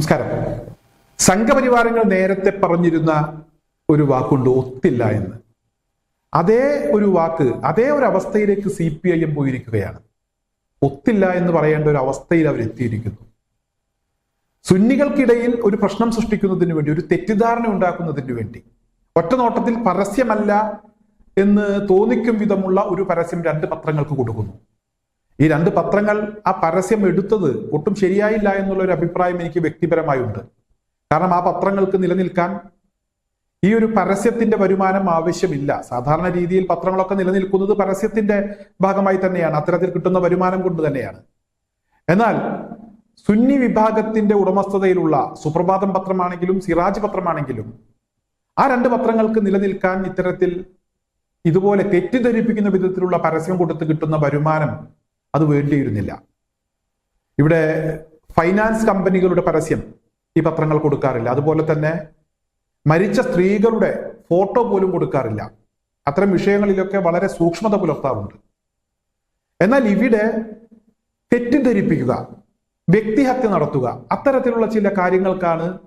നമസ്കാരം. സംഘപരിവാരങ്ങൾ നേരത്തെ പറഞ്ഞിരുന്ന ഒരു വാക്കുണ്ട് ഒത്തില്ല എന്ന്. അതേ ഒരു വാക്ക് അതേ ഒരു അവസ്ഥയിലേക്ക് സി പി ഐ എം പോയിരിക്കുകയാണ്. ഒത്തില്ല എന്ന് പറയേണ്ട ഒരു അവസ്ഥയിൽ അവരെത്തിയിരിക്കുന്നു സുന്നികൾക്കിടയിൽ ഒരു പ്രശ്നം സൃഷ്ടിക്കുന്നതിന് വേണ്ടി ഒരു തെറ്റിദ്ധാരണ ഉണ്ടാക്കുന്നതിന് വേണ്ടി ഒറ്റ നോട്ടത്തിൽ പരസ്യമല്ല എന്ന് തോന്നിക്കും വിധമുള്ള ഒരു പരസ്യം രണ്ട് പത്രങ്ങൾക്ക് കൊടുക്കുന്നു. ഈ രണ്ട് പത്രങ്ങൾ ആ പരസ്യം എടുത്തത് ഒട്ടും ശരിയായില്ല എന്നുള്ള ഒരു അഭിപ്രായം എനിക്ക് വ്യക്തിപരമായി ഉണ്ട് കാരണം ആ പത്രങ്ങൾക്ക് നിലനിൽക്കാൻ ഈ ഒരു പരസ്യത്തിന്റെ വരുമാനം ആവശ്യമില്ല. സാധാരണ രീതിയിൽ പത്രങ്ങളൊക്കെ നിലനിൽക്കുന്നത് പരസ്യത്തിന്റെ ഭാഗമായി തന്നെയാണ്. അത്തരത്തിൽ കിട്ടുന്ന വരുമാനം കൊണ്ട് തന്നെയാണ്. എന്നാൽ സുന്നി വിഭാഗത്തിന്റെ ഉടമസ്ഥതയിലുള്ള സുപ്രഭാതം പത്രമാണെങ്കിലും സിറാജ് പത്രമാണെങ്കിലും ആ രണ്ട് പത്രങ്ങൾക്ക് നിലനിൽക്കാൻ ഇത്തരത്തിൽ ഇതുപോലെ തെറ്റിദ്ധരിപ്പിക്കുന്ന വിധത്തിലുള്ള പരസ്യം കൊടുത്ത് കിട്ടുന്ന വരുമാനം അത് വേണ്ടിയിരുന്നില്ല. ഇവിടെ ഫൈനാൻസ് കമ്പനികളുടെ പരസ്യം ഈ പത്രങ്ങൾ കൊടുക്കാറില്ല. അതുപോലെ തന്നെ മരിച്ച സ്ത്രീകളുടെ ഫോട്ടോ പോലും കൊടുക്കാറില്ല. അത്തരം വിഷയങ്ങളിലൊക്കെ വളരെ സൂക്ഷ്മത പുലർത്താറുണ്ട്. എന്നാൽ ഇവിടെ തെറ്റിദ്ധരിപ്പിക്കുക വ്യക്തിഹത്യ നടത്തുക അത്തരത്തിലുള്ള ചില കാര്യങ്ങൾക്കാണ്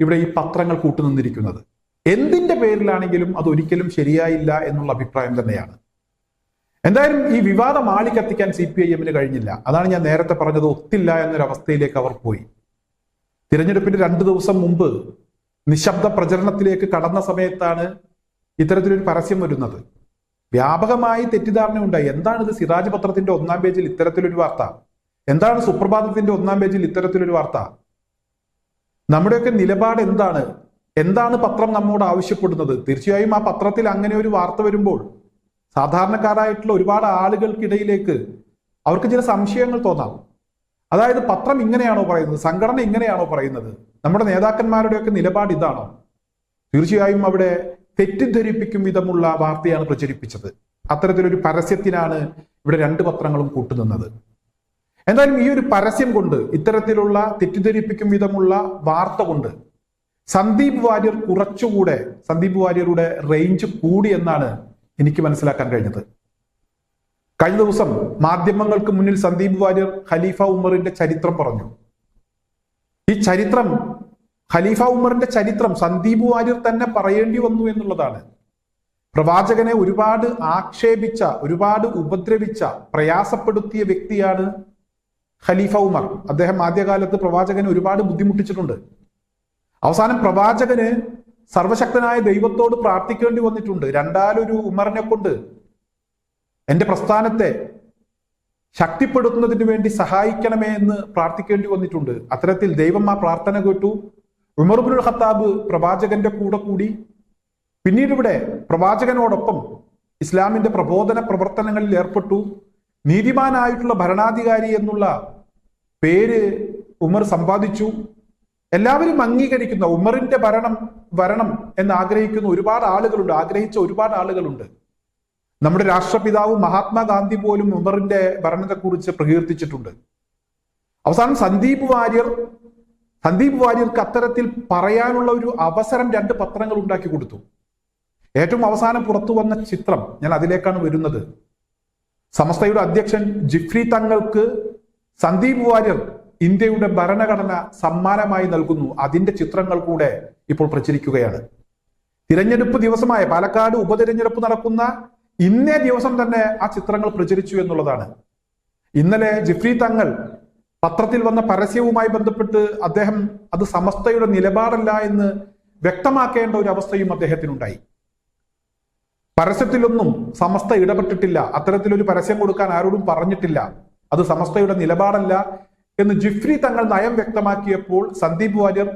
ഇവിടെ ഈ പത്രങ്ങൾ കൂട്ടുനിന്നിരിക്കുന്നത്. എന്തിന്റെ പേരിലാണെങ്കിലും അത് ഒരിക്കലും ശരിയായില്ല എന്നുള്ള അഭിപ്രായം തന്നെയാണ്. എന്തായാലും ഈ വിവാദം ആളിക്കത്തിക്കാൻ സി പി ഐ എമ്മിന് കഴിഞ്ഞില്ല. അതാണ് ഞാൻ നേരത്തെ പറഞ്ഞത് ഒത്തില്ല എന്നൊരവസ്ഥയിലേക്ക് അവർ പോയി. തിരഞ്ഞെടുപ്പിന് രണ്ടു ദിവസം മുമ്പ് നിശബ്ദ പ്രചരണത്തിലേക്ക് കടന്ന സമയത്താണ് ഇത്തരത്തിലൊരു പരസ്യം വരുന്നത്. വ്യാപകമായി തെറ്റിദ്ധാരണ ഉണ്ടായി. എന്താണ് ഇത് സിറാജ് പത്രത്തിന്റെ ഒന്നാം പേജിൽ ഇത്തരത്തിലൊരു വാർത്ത? എന്താണ് സുപ്രഭാതത്തിന്റെ ഒന്നാം പേജിൽ ഇത്തരത്തിലൊരു വാർത്ത? നമ്മുടെയൊക്കെ നിലപാട് എന്താണ്? എന്താണ് പത്രം നമ്മോട് ആവശ്യപ്പെടുന്നത്? തീർച്ചയായും ആ പത്രത്തിൽ അങ്ങനെ ഒരു വാർത്ത വരുമ്പോൾ സാധാരണക്കാരായിട്ടുള്ള ഒരുപാട് ആളുകൾക്കിടയിലേക്ക് അവർക്ക് ചില സംശയങ്ങൾ തോന്നാം. അതായത് പത്രം ഇങ്ങനെയാണോ പറയുന്നത്? സംഘടന ഇങ്ങനെയാണോ പറയുന്നത്? നമ്മുടെ നേതാക്കന്മാരുടെയൊക്കെ നിലപാട് ഇതാണോ? തീർച്ചയായും അവിടെ തെറ്റിദ്ധരിപ്പിക്കും വിധമുള്ള വാർത്തയാണ് പ്രചരിപ്പിച്ചത്. അത്തരത്തിലൊരു പരസ്യത്തിനാണ് ഇവിടെ രണ്ട് പത്രങ്ങളും കൂട്ടുനിന്നത്. എന്തായാലും ഈ ഒരു പരസ്യം കൊണ്ട് ഇത്തരത്തിലുള്ള തെറ്റിദ്ധരിപ്പിക്കും വിധമുള്ള വാർത്ത കൊണ്ട് സന്ദീപ് വാര്യർ കുറച്ചുകൂടെ സന്ദീപ് വാര്യരുടെ റേഞ്ച് കൂടി എന്നാണ് എനിക്ക് മനസ്സിലാക്കാൻ കഴിഞ്ഞത്. കഴിഞ്ഞ ദിവസം മാധ്യമങ്ങൾക്ക് മുന്നിൽ സന്ദീപ് വാര്യർ ഖലീഫ ഉമറിന്റെ ചരിത്രം പറഞ്ഞു. ഈ ചരിത്രം ഖലീഫ ഉമറിന്റെ ചരിത്രം സന്ദീപ് വാര്യർ തന്നെ പറയേണ്ടി വന്നു എന്നുള്ളതാണ്. പ്രവാചകനെ ഒരുപാട് ആക്ഷേപിച്ച ഒരുപാട് ഉപദ്രവിച്ച പ്രയാസപ്പെടുത്തിയ വ്യക്തിയാണ് ഖലീഫ ഉമർ. അദ്ദേഹം ആദ്യകാലത്ത് പ്രവാചകനെ ഒരുപാട് ബുദ്ധിമുട്ടിച്ചിട്ടുണ്ട്. അവസാനം പ്രവാചകന് സർവശക്തനായ ദൈവത്തോട് പ്രാർത്ഥിക്കേണ്ടി വന്നിട്ടുണ്ട്. രണ്ടാലൊരു ഉമറിനെ കൊണ്ട് എന്റെ പ്രസ്ഥാനത്തെ ശക്തിപ്പെടുത്തുന്നതിന് വേണ്ടി സഹായിക്കണമേ എന്ന് പ്രാർത്ഥിക്കേണ്ടി വന്നിട്ടുണ്ട്. അത്തരത്തിൽ ദൈവം ആ പ്രാർത്ഥന കേട്ടു. ഉമർബുൽ ഖത്താബ് പ്രവാചകന്റെ കൂടെ കൂടി. പിന്നീട് ഇവിടെ പ്രവാചകനോടൊപ്പം ഇസ്ലാമിന്റെ പ്രബോധന പ്രവർത്തനങ്ങളിൽ ഏർപ്പെട്ടു. നീതിമാനായിട്ടുള്ള ഭരണാധികാരി എന്നുള്ള പേര് ഉമർ സമ്പാദിച്ചു. എല്ലാവരും അംഗീകരിക്കുന്ന ഉമറിന്റെ ഭരണം വരണം എന്ന് ആഗ്രഹിക്കുന്ന ഒരുപാട് ആളുകളുണ്ട് ആഗ്രഹിച്ച ഒരുപാട് ആളുകളുണ്ട്. നമ്മുടെ രാഷ്ട്രപിതാവ് മഹാത്മാഗാന്ധി പോലും ഉമറിന്റെ ഭരണത്തെക്കുറിച്ച് പ്രകീർത്തിച്ചിട്ടുണ്ട്. അവസാനം സന്ദീപ് വാര്യർ സന്ദീപ് വാര്യർക്ക് അത്തരത്തിൽ പറയാനുള്ള ഒരു അവസരം രണ്ട് പത്രങ്ങൾ ഉണ്ടാക്കി കൊടുത്തു. ഏറ്റവും അവസാനം പുറത്തു വന്ന ചിത്രം ഞാൻ അതിലേക്കാണ് വരുന്നത്. സമസ്തയുടെ അധ്യക്ഷൻ ജിഫ്രി തങ്ങൾക്ക് സന്ദീപ് വാര്യർ ഇന്ത്യയുടെ ഭരണഘടന സമ്മാനമായി നൽകുന്നു. അതിന്റെ ചിത്രങ്ങൾ കൂടെ ഇപ്പോൾ പ്രചരിക്കുകയാണ്. തിരഞ്ഞെടുപ്പ് ദിവസമായ പാലക്കാട് ഉപതിരഞ്ഞെടുപ്പ് നടക്കുന്ന ഇന്നേ ദിവസം തന്നെ ആ ചിത്രങ്ങൾ പ്രചരിച്ചു എന്നുള്ളതാണ്. ഇന്നലെ ജിഫ്രി തങ്ങൾ പത്രത്തിൽ വന്ന പരസ്യവുമായി ബന്ധപ്പെട്ട് അദ്ദേഹം അത് സമസ്തയുടെ നിലപാടല്ല എന്ന് വ്യക്തമാക്കേണ്ട ഒരു അവസ്ഥയും അദ്ദേഹത്തിനുണ്ടായി. പരസ്യത്തിലൊന്നും സമസ്ത ഇടപെട്ടിട്ടില്ല. അത്തരത്തിലൊരു പരസ്യം കൊടുക്കാൻ ആരോടും പറഞ്ഞിട്ടില്ല. അത് സമസ്തയുടെ നിലപാടല്ല. എന്ന് ജിഫ്രി തങ്ങൾ നയം വ്യക്തമാക്കിയപ്പോൾ സന്ദീപ് വാര്യർ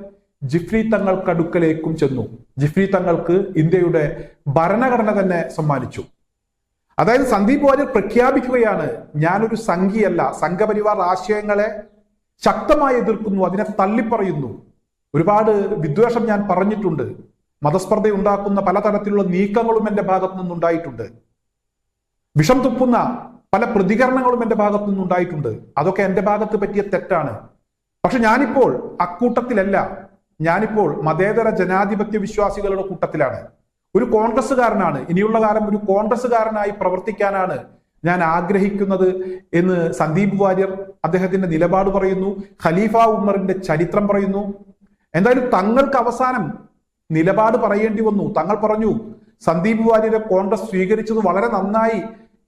ജിഫ്രി തങ്ങൾക്കടുക്കലേക്കും ചെന്നു. ജിഫ്രി തങ്ങൾക്ക് ഇന്ത്യയുടെ ഭരണഘടന തന്നെ സമ്മാനിച്ചു. അതായത് സന്ദീപ് വാര്യർ പ്രഖ്യാപിക്കുകയാണ് ഞാനൊരു സംഘിയല്ല സംഘപരിവാർ ആശയങ്ങളെ ശക്തമായി എതിർക്കുന്നു അതിനെ തള്ളിപ്പറയുന്നു. ഒരുപാട് വിദ്വേഷം ഞാൻ പറഞ്ഞിട്ടുണ്ട്. മതസ്പർദ്ധ ഉണ്ടാക്കുന്ന പലതരത്തിലുള്ള നീക്കങ്ങളും എന്റെ ഭാഗത്തു നിന്നുണ്ടായിട്ടുണ്ട് വിഷം തുപ്പുന്ന പല പ്രതികരണങ്ങളും എന്റെ ഭാഗത്തു നിന്നുണ്ടായിട്ടുണ്ട് അതൊക്കെ എന്റെ ഭാഗത്ത് പറ്റിയ തെറ്റാണ്. പക്ഷെ ഞാനിപ്പോൾ അക്കൂട്ടത്തിലല്ല ഞാനിപ്പോൾ മതേതര ജനാധിപത്യ വിശ്വാസികളുടെ കൂട്ടത്തിലാണ്. ഒരു കോൺഗ്രസ്സുകാരനാണ് ഇനിയുള്ള കാലം ഒരു കോൺഗ്രസ്സുകാരനായി പ്രവർത്തിക്കാനാണ് ഞാൻ ആഗ്രഹിക്കുന്നത് എന്ന് സന്ദീപ് വാര്യർ അദ്ദേഹത്തിന്റെ നിലപാട് പറയുന്നു ഖലീഫ ഉമറിന്റെ ചരിത്രം പറയുന്നു. എന്തായാലും തങ്ങൾക്ക് അവസാനം നിലപാട് പറയേണ്ടി വന്നു. തങ്ങൾ പറഞ്ഞു സന്ദീപ് വാര്യരെ കോൺഗ്രസ് സ്വീകരിച്ചത് വളരെ നന്നായി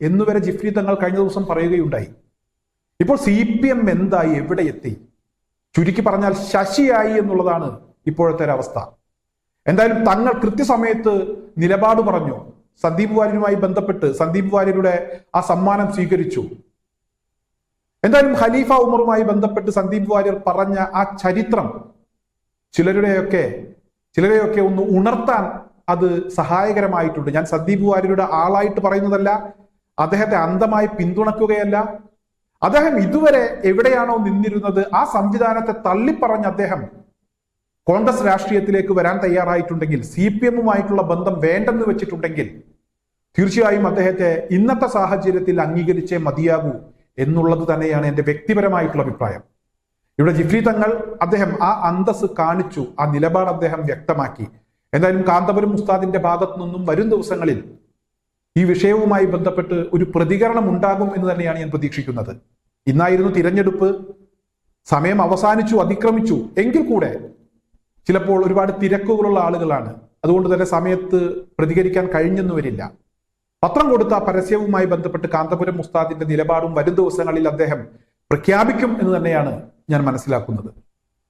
എന്നുവരെ ജിഫ്രി തങ്ങൾ കഴിഞ്ഞ ദിവസം പറയുകയുണ്ടായി. ഇപ്പോൾ സി പി എം എന്തായി? എവിടെ എത്തി? ചുരുക്കി പറഞ്ഞാൽ ശശിയായി എന്നുള്ളതാണ് ഇപ്പോഴത്തെ ഒരവസ്ഥ എന്തായാലും തങ്ങൾ കൃത്യസമയത്ത് നിലപാട് പറഞ്ഞു. സന്ദീപ് വാര്യരുമായി ബന്ധപ്പെട്ട് സന്ദീപ് വാര്യരുടെ ആ സമ്മാനം സ്വീകരിച്ചു. എന്തായാലും ഖലീഫ ഉമറുമായി ബന്ധപ്പെട്ട് സന്ദീപ് വാര്യർ പറഞ്ഞ ആ ചരിത്രം ചിലരുടെയൊക്കെ ചിലരെയൊക്കെ ഒന്ന് ഉണർത്താൻ അത് സഹായകരമായിട്ടുണ്ട്. ഞാൻ സന്ദീപ് വാര്യരുടെ ആളായിട്ട് പറയുന്നതല്ല അദ്ദേഹത്തെ അന്ധമായി പിന്തുണക്കുകയല്ല. അദ്ദേഹം ഇതുവരെ എവിടെയാണോ നിന്നിരുന്നത് ആ സംവിധാനത്തെ തള്ളിപ്പറഞ്ഞ അദ്ദേഹം കോൺഗ്രസ് രാഷ്ട്രീയത്തിലേക്ക് വരാൻ തയ്യാറായിട്ടുണ്ടെങ്കിൽ സി പി എമ്മുമായിട്ടുള്ള ബന്ധം വേണ്ടെന്ന് വെച്ചിട്ടുണ്ടെങ്കിൽ തീർച്ചയായും അദ്ദേഹത്തെ ഇന്നത്തെ സാഹചര്യത്തിൽ അംഗീകരിച്ചേ മതിയാകൂ എന്നുള്ളത് തന്നെയാണ് എന്റെ വ്യക്തിപരമായിട്ടുള്ള അഭിപ്രായം. ഇവിടെ ജിഫ്രി തങ്ങൾ അദ്ദേഹം ആ അന്തസ് കാണിച്ചു ആ നിലപാട് അദ്ദേഹം വ്യക്തമാക്കി. എന്തായാലും കാന്തപുരം ഉസ്താദിന്റെ ഭാഗത്തു നിന്നും വരും ദിവസങ്ങളിൽ ഈ വിഷയവുമായി ബന്ധപ്പെട്ട് ഒരു പ്രതികരണം ഉണ്ടാകും എന്ന് തന്നെയാണ് ഞാൻ പ്രതീക്ഷിക്കുന്നത്. ഇന്നായിരുന്നു തിരഞ്ഞെടുപ്പ്. സമയം അവസാനിച്ചു അതിക്രമിച്ചു. എങ്കിൽ കൂടെ ചിലപ്പോൾ ഒരുപാട് തിരക്കുകളുള്ള ആളുകളാണ്. അതുകൊണ്ട് തന്നെ സമയത്ത് പ്രതികരിക്കാൻ കഴിഞ്ഞെന്നു വരില്ല പത്രം കൊടുത്ത പരസ്യവുമായി ബന്ധപ്പെട്ട് കാന്തപുരം മുസ്താദിന്റെ നിലപാടും വരും ദിവസങ്ങളിൽ അദ്ദേഹം പ്രഖ്യാപിക്കും എന്ന് തന്നെയാണ് ഞാൻ മനസ്സിലാക്കുന്നത്.